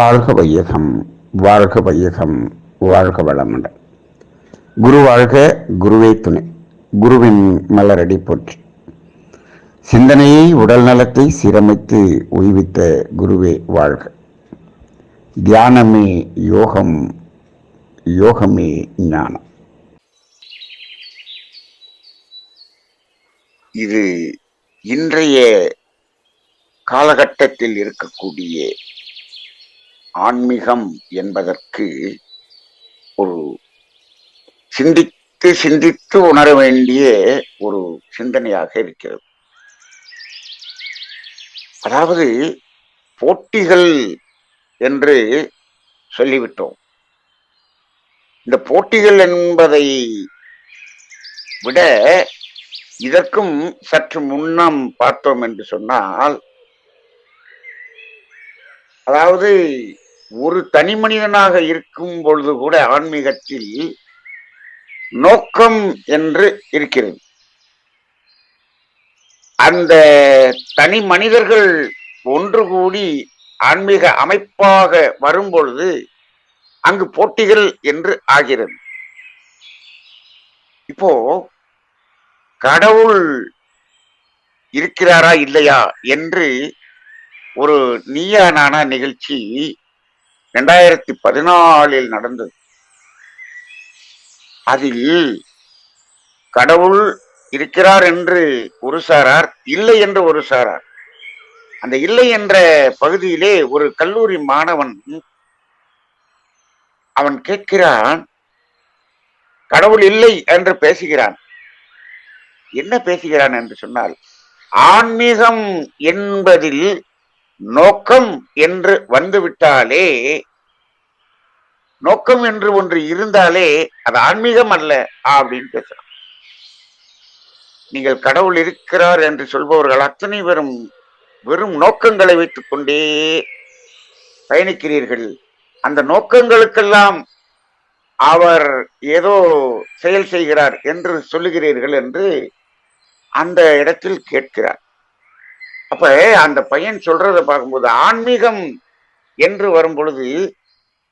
வாழ்க வையகம் வாழ்க வையகம் வாழ்க வளமுடன். குரு வாழ்க குருவே துணை. குருவின் மலரடி போற்றி. சிந்தனையை உடல் நலத்தை சீரமைத்து உய்வித்த குருவே வாழ்க. தியானமே யோகம் யோகமே ஞானம். இது இன்றைய காலகட்டத்தில் இருக்கக்கூடிய ஆன்மீகம் என்பதற்கு ஒரு சிந்தித்து சிந்தித்து உணர வேண்டிய ஒரு சிந்தனையாக இருக்கிறது. அதாவது போட்டிகள் என்று சொல்லிவிட்டோம். இந்த போட்டிகள் என்பதை விட இதற்கும் சற்று முன்னம் பார்த்தோம் என்று சொன்னால் அதாவது ஒரு தனி மனிதனாக இருக்கும் பொழுது கூட ஆன்மீகத்தில் நோக்கம் என்று இருக்கிறது. அந்த தனி மனிதர்கள் ஒன்று கூடி ஆன்மீக அமைப்பாக வரும் பொழுது அங்கு போட்டிகள் என்று ஆகிறது. இப்போ கடவுள் இருக்கிறாரா இல்லையா என்று ஒரு நீயா நானா நிகழ்ச்சி ரெண்டாயிரத்தி பதினாலில் நடந்தது. அதில் கடவுள் இருக்கிறார் என்று ஒரு சாரார் இல்லை என்று ஒரு சாரார். அந்த இல்லை என்ற பகுதியிலே ஒரு கல்லூரி மாணவன் அவன் கேட்கிறான் கடவுள் இல்லை என்று பேசுகிறான். என்ன பேசுகிறான் என்று சொன்னால் ஆன்மீகம் என்பதில் நோக்கம் என்று வந்துவிட்டாலே நோக்கம் என்று ஒன்று இருந்தாலே அது ஆன்மீகம் அல்ல அப்படின்னு பேசுறான் நீங்கள் கடவுள் இருக்கிறார் என்று சொல்பவர்கள் அத்தனை வெறும் வெறும் நோக்கங்களை வைத்துக் கொண்டே பயணிக்கிறீர்கள். அந்த நோக்கங்களுக்கெல்லாம் அவர் ஏதோ செயல் செய்கிறார் என்று சொல்லுகிறீர்கள் என்று அந்த இடத்தில் கேட்கிறார். அப்ப அந்த பையன் சொல்றதை பார்க்கும்போது ஆன்மீகம் என்று வரும் பொழுது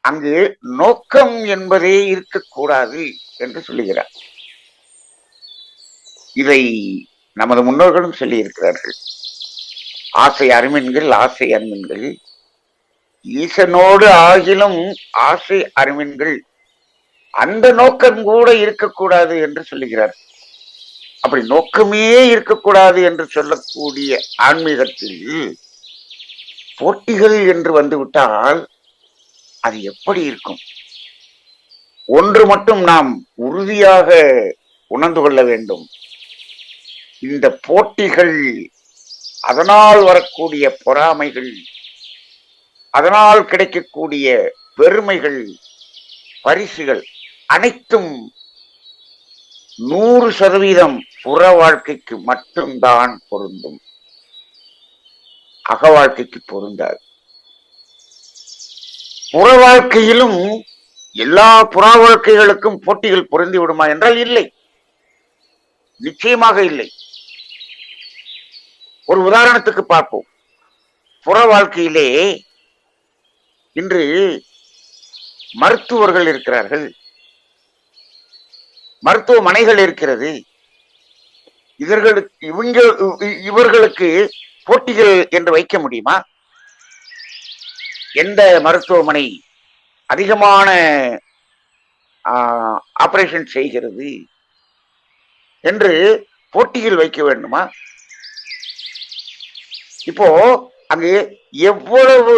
அங்கு நோக்கம் என்பதே இருக்கக்கூடாது என்று சொல்லுகிறார். இதை நமது முன்னோர்களும் சொல்லி இருக்கிறார்கள் ஆசை அருமின்கள் ஆசை அருமின்கள். ஈசனோடு ஆகிலும் ஆசை அருமின்கள். அந்த நோக்கம் கூட இருக்கக்கூடாது என்று சொல்லுகிறார். அப்படி நோக்கமே இருக்கக்கூடாது என்று சொல்லக்கூடிய ஆன்மீகத்தில் போட்டிகள் என்று வந்துவிட்டால் அது எப்படி இருக்கும்? ஒன்று மட்டும் நாம் உறுதியாக உணர்ந்து கொள்ள வேண்டும். இந்த போட்டிகள் அதனால் வரக்கூடிய பொறாமைகள் அதனால் கிடைக்கக்கூடிய பெருமைகள் பரிசுகள் அனைத்தும் நூறு சதவீதம் புற வாழ்க்கைக்கு மட்டும்தான் பொருந்தும். அக வாழ்க்கைக்கு பொருந்தாது. புற வாழ்க்கையிலும் எல்லா புற வாழ்க்கைகளுக்கும் போட்டிகள் பொருந்தி விடுமா என்றால் இல்லை. நிச்சயமாக இல்லை. ஒரு உதாரணத்துக்கு பார்ப்போம். புற வாழ்க்கையிலே இன்று மருத்துவர்கள் இருக்கிறார்கள். மருத்துவமனைகள் இருக்கிறது. இவர்களுக்கு இவங்க இவர்களுக்கு போட்டிகள் என்று வைக்க முடியுமா? எந்த மருத்துவமனை அதிகமான ஆபரேஷன் செய்கிறது? என்று போட்டிகள் வைக்க வேண்டுமா? இப்போ அங்கு எவ்வளவு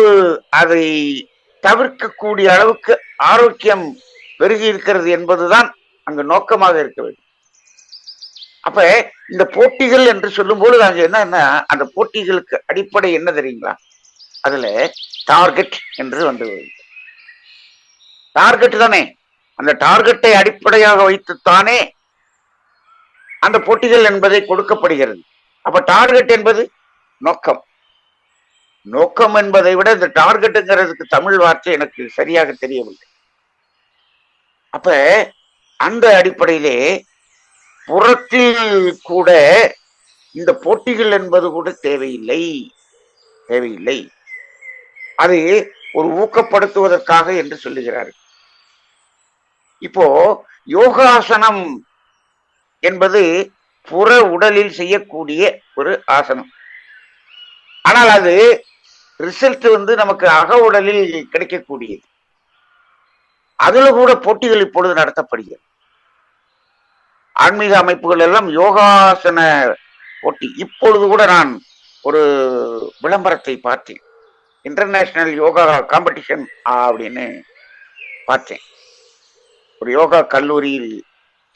அதை தவிர்க்கக்கூடிய அளவுக்கு ஆரோக்கியம் பெருகி இருக்கிறது என்பதுதான் அங்கு நோக்கமாக இருக்க வேண்டும். அப்ப இந்த போட்டிகள் என்று சொல்லும்போது அங்க என்னன்னா அந்த போட்டிகளுக்கு அடிப்படை என்ன தெரியுங்களா? அதுல டார்கெட் என்று வந்து டார்கெட் தானே. அந்த டார்கெட்டை அடிப்படையாக வைத்துத்தானே அந்த போட்டிகள் என்பதை கொடுக்கப்படுகிறது. அப்ப டார்கெட் என்பது நோக்கம். நோக்கம் என்பதை விட இந்த டார்கெட்டுங்கிறதுக்கு தமிழ் வார்த்தை எனக்கு சரியாக தெரியவில்லை. அப்ப அந்த அடிப்படையிலே புறத்தில் கூட இந்த போட்டிகள் என்பது கூட தேவையில்லை. தேவையில்லை. அது ஒரு ஊக்கப்படுத்துவதற்காக என்று சொல்லுகிறார் இப்போ யோகாசனம் என்பது புற உடலில் செய்யக்கூடிய ஒரு ஆசனம். ஆனால் அது ரிசல்ட் வந்து நமக்கு அக உடலில் கிடைக்கக்கூடியது. அதுல கூட போட்டிகள் இப்பொழுது நடத்தப்படுகிறது. ஆன்மீக அமைப்புகள் எல்லாம் யோகாசன போட்டி. இப்பொழுது கூட நான் ஒரு விளம்பரத்தை பார்த்தேன். இன்டர்நேஷனல் யோகா காம்படிஷன் அப்படின்னு பார்த்தேன். ஒரு யோகா கல்லூரியில்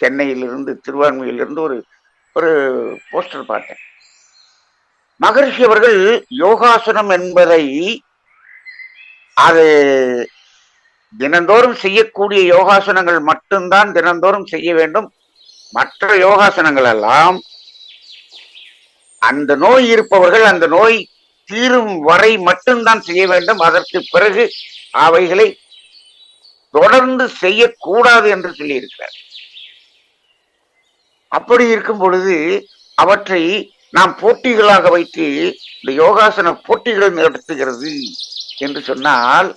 சென்னையிலிருந்து திருவான்மையிலிருந்து ஒரு ஒரு போஸ்டர் பார்த்தேன். மகரிஷி அவர்கள் யோகாசனம் என்பதை அது தினந்தோறும் செய்யக்கூடிய யோகாசனங்கள் மட்டும்தான் தினந்தோறும் செய்ய வேண்டும். மற்ற யோகாசனங்கள் எல்லாம் அந்த நோய் இருப்பவர்கள் அந்த நோய் தீரும் வரை மட்டும்தான் செய்ய வேண்டும். அதற்கு பிறகு அவைகளை தொடர்ந்து செய்யக்கூடாது என்று சொல்லியிருக்கிறார். அப்படி இருக்கும் பொழுது அவற்றை நாம் போட்டிகளாக வைத்து இந்த யோகாசன போட்டிகளை நடத்துகிறது என்று சொன்னால்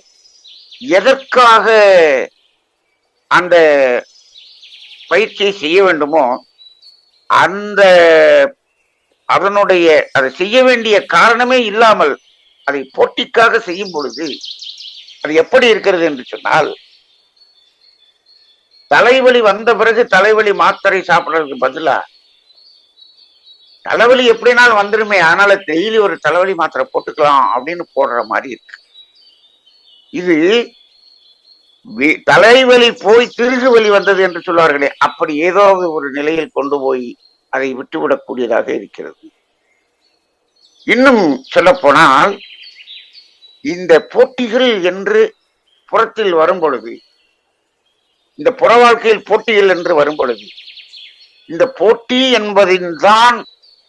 எதற்காக அந்த பயிற்சியை செய்ய வேண்டுமோ அந்த அதனுடைய அதை செய்ய வேண்டிய காரணமே இல்லாமல் அதை போட்டிக்காக செய்யும் பொழுது அது எப்படி இருக்கிறது என்று சொன்னால் தலைவலி வந்த பிறகு தலைவலி மாத்திரை சாப்பிடறதுக்கு பதிலா தலைவலி எப்படினாலும் வந்துருமே அதனால டெய்லி ஒரு தலைவலி மாத்திரை போட்டுக்கலாம் அப்படின்னு போடுற மாதிரி இருக்கு. இது தலைவலி போய் திருகு வலி வந்தது என்று சொல்வார்களே அப்படி ஏதாவது ஒரு நிலையில் கொண்டு போய் அதை விட்டுவிடக்கூடியதாக இருக்கிறது. இன்னும் சொல்ல போனால் இந்த போட்டிகள் என்று புறத்தில் வரும் பொழுது இந்த புற வாழ்க்கையில் போட்டிகள் என்று வரும் பொழுது இந்த போட்டி என்பதின் தான்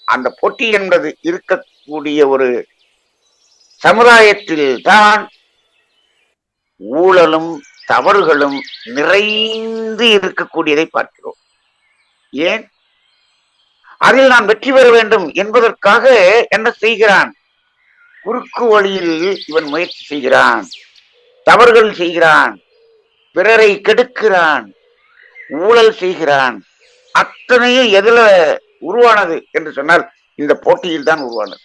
அந்த போட்டி என்பது இருக்கக்கூடிய ஒரு சமுதாயத்தில் தான் ஊழலும் தவறுகளும் நிறைந்து இருக்கக்கூடியதை பார்க்கிறோம். ஏன்? அதில் நான் வெற்றி பெற வேண்டும் என்பதற்காக என்ன செய்கிறான்? குறுக்கு வழியில் இவன் முயற்சி செய்கிறான். தவறுகள் செய்கிறான். பிறரை கெடுக்கிறான். ஊழல் செய்கிறான். அத்தனையும் எதுல உருவானது என்று சொன்னால் இந்த போட்டியில் தான் உருவானது.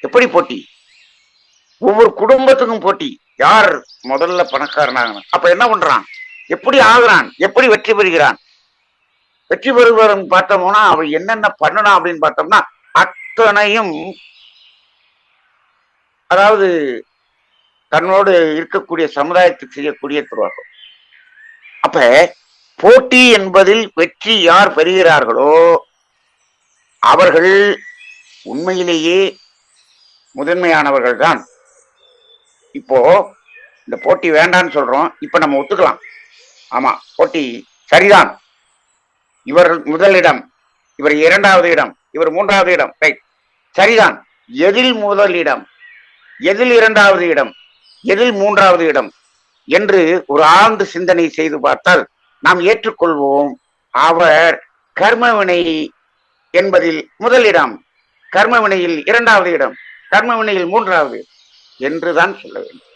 எப்படி போட்டி? ஒவ்வொரு குடும்பத்துக்கும் போட்டி. யார் முதல்ல பணக்காரனாகணும்? அப்ப என்ன பண்றான்? எப்படி ஆகுறான்? எப்படி வெற்றி பெறுகிறான்? வெற்றி பெறுவன் பார்த்தோம்னா அவன் என்னென்ன பண்ணணும் அப்படின்னு பார்த்தோம்னா அத்தனையும் அதாவது தன்னோடு இருக்கக்கூடிய சமுதாயத்துக்கு செய்யக்கூடிய துரோகம். அப்ப போட்டி என்பதில் வெற்றி யார் பெறுகிறார்களோ அவர்கள் உண்மையிலேயே முதன்மையானவர்கள் தான் இப்போ இந்த போட்டி வேண்டான்னு சொல்றோம். இப்ப நம்ம ஒத்துக்கலாம். ஆமா போட்டி சரிதான். இவர் முதலிடம் இவர் இரண்டாவது இடம் இவர் மூன்றாவது இடம். ரைட் சரிதான். எதில் முதலிடம் எதில் இரண்டாவது இடம் எதில் மூன்றாவது இடம் என்று ஒரு ஆழ்ந்து சிந்தனை செய்து பார்த்தால் நாம் ஏற்றுக்கொள்வோம். அவர் கர்மவினை என்பதில் முதலிடம் கர்மவினையில் இரண்டாவது இடம் கர்மவினையில் மூன்றாவது என்றுதான் சொல்ல வேண்டும்.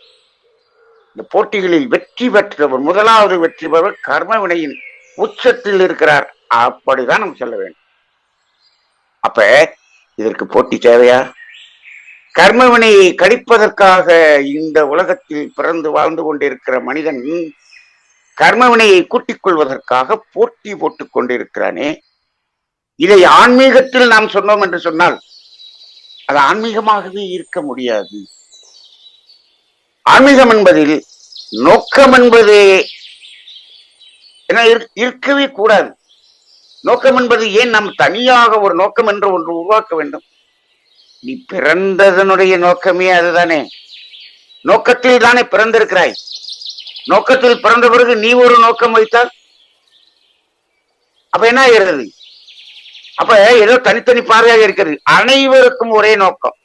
இந்த போட்டிகளில் வெற்றி பெற்றவர் முதலாவது வெற்றி பெறவர் கர்மவினையின் உச்சத்தில் இருக்கிறார். அப்படிதான் நம்ம சொல்ல வேண்டும். அப்ப இதற்கு போட்டி தேவையா? கர்மவினையை கழிப்பதற்காக இந்த உலகத்தில் பிறந்து வாழ்ந்து கொண்டிருக்கிற மனிதன் கர்மவினையை கூட்டிக் கொள்வதற்காக போட்டி போட்டுக் கொண்டிருக்கிறானே. இதை ஆன்மீகத்தில் நாம் சொன்னோம் என்று சொன்னால் அது ஆன்மீகமாகவே இருக்க முடியாது. ஆன்மீகம் என்பதில் நோக்கம் என்பது என்ன இருக்கவே கூடாது. நோக்கம் என்பது ஏன் நாம் தனியாக ஒரு நோக்கம் என்று ஒன்று உருவாக்க வேண்டும்? நீ பிறந்ததனுடைய நோக்கமே அதுதானே. நோக்கத்தில் தானே பிறந்திருக்கிறாய். நோக்கத்தில் பிறந்த பிறகு நீ ஒரு நோக்கம் வைத்தால்? அப்ப என்ன ஆகிறது? அப்ப ஏதோ தனித்தனி பார்வையாக இருக்கிறது. அனைவருக்கும் ஒரே நோக்கம்.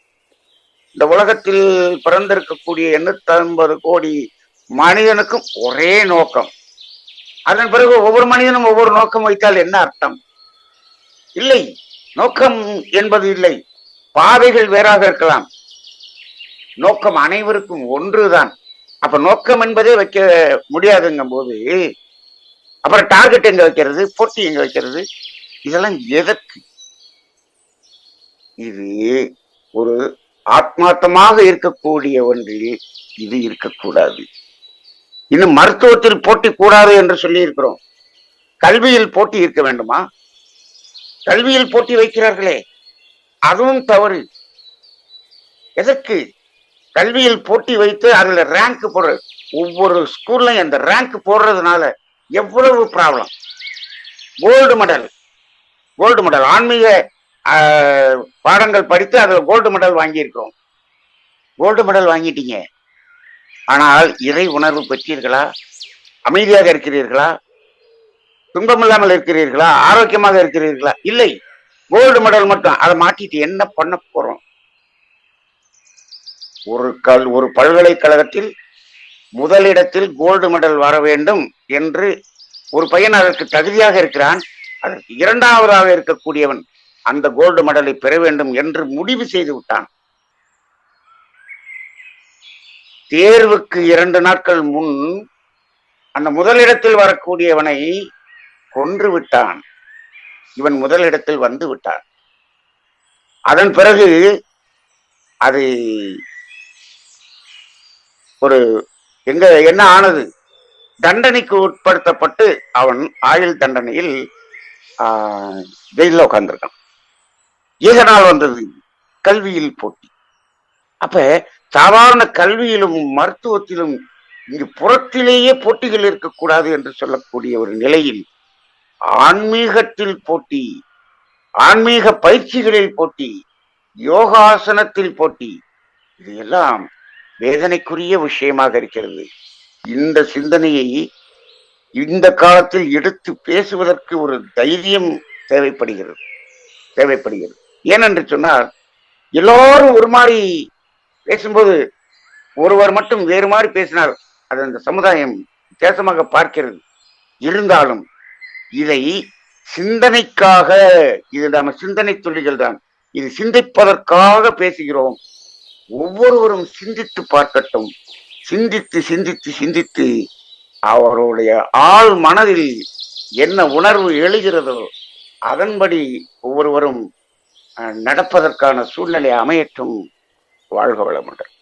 இந்த உலகத்தில் பிறந்திருக்கக்கூடிய எண்ணூத்தி ஐம்பது கோடி மனிதனுக்கும் ஒரே நோக்கம். அதன் பிறகு ஒவ்வொரு மனிதனும் ஒவ்வொரு நோக்கம் வைத்தால் என்ன அர்த்தம்? இல்லை. நோக்கம் என்பது இல்லை. பாதைகள் வேறாக இருக்கலாம். நோக்கம் அனைவருக்கும் ஒன்றுதான். அப்ப நோக்கம் என்பதே வைக்க முடியாதுங்கும் போது அப்புறம் டார்கெட் எங்க வைக்கிறது? போட்டி எங்க வைக்கிறது? இதெல்லாம் எதற்கு? இது ஒரு ஆத்மார்த்தமாக இருக்கக்கூடிய ஒன்றில் இது இருக்கக்கூடாது. இன்னும் மருத்துவத்தில் போட்டி கூடாது என்று சொல்லி இருக்கிறோம் கல்வியில் போட்டி இருக்க வேண்டுமா? கல்வியில் போட்டி வைக்கிறார்களே அதுவும் தவறு. எதற்கு? கல்வியில் போட்டி வைத்து அதுல ரேங்க் போடுற ஒவ்வொரு ஸ்கூல்லையும் அந்த ரேங்க் போடுறதுனால எவ்வளவு problem gold medal gold medal ஆன்மீக பாடங்கள் படித்து அதில் கோல்டு மெடல் வாங்கியிருக்கிறோம். கோல்டு மெடல் வாங்கிட்டீங்க. ஆனால் இறை உணர்வு பெற்றீர்களா? அமைதியாக இருக்கிறீர்களா? துன்பமில்லாமல் இருக்கிறீர்களா? ஆரோக்கியமாக இருக்கிறீர்களா? இல்லை. கோல்டு மெடல் மட்டும். அதை மாட்டிட்டு என்ன பண்ண போறோம்? ஒரு கல் ஒரு பல்கலைக்கழகத்தில் முதலிடத்தில் கோல்டு மெடல் வர வேண்டும் என்று ஒரு பையன் அதற்கு தகுதியாக இருக்கிறான். அதற்கு இரண்டாவதாக இருக்கக்கூடியவன் அந்த கோல்டு மெடலை பெற வேண்டும் என்று முடிவு செய்து விட்டான். தேர்வுக்கு இரண்டு நாட்கள் முன் அந்த முதலிடத்தில் வரக்கூடியவனை கொன்று விட்டான். இவன் முதலிடத்தில் வந்து விட்டான். அதன் பிறகு அது ஒரு எங்க என்ன ஆனது? தண்டனைக்கு உட்படுத்தப்பட்டு அவன் ஆயுள் தண்டனையில் ஆஹ், உட்கார்ந்துருக்கான் உட்கார்ந்திருக்கான். எதனால் வந்தது. கல்வியில் போட்டி. அப்ப சாதாரண கல்வியிலும் மருத்துவத்திலும் இங்கு புறத்திலேயே போட்டிகள் இருக்கக்கூடாது என்று சொல்லக்கூடிய ஒரு நிலையில் ஆன்மீகத்தில் போட்டி ஆன்மீக பயிற்சிகளில் போட்டி யோகாசனத்தில் போட்டி இது எல்லாம் வேதனைக்குரிய விஷயமாக இருக்கிறது. இந்த சிந்தனையை இந்த காலத்தில் எடுத்து பேசுவதற்கு ஒரு தைரியம் தேவைப்படுகிறது தேவைப்படுகிறது. ஏனென்று சொன்னால் எல்லாரும் ஒரு மாதிரி பேசும்போது ஒருவர் மட்டும் வேறு மாதிரி பேசினார் அது அந்த சமுதாயம் வித்தியாசமாக பார்க்கிறது. இருந்தாலும் இதை சிந்தனைக்காக இது நம்ம சிந்தனை துளிகள் தான். இது சிந்திப்பதற்காக பேசுகிறோம். ஒவ்வொருவரும் சிந்தித்து பார்க்கட்டும். சிந்தித்து சிந்தித்து சிந்தித்து அவருடைய ஆள் மனதில் என்ன உணர்வு எழுகிறதோ அதன்படி ஒவ்வொருவரும் நடப்பதற்கான சூழ்நிலை அமையட்டும். வாழ்க வளமுடன்.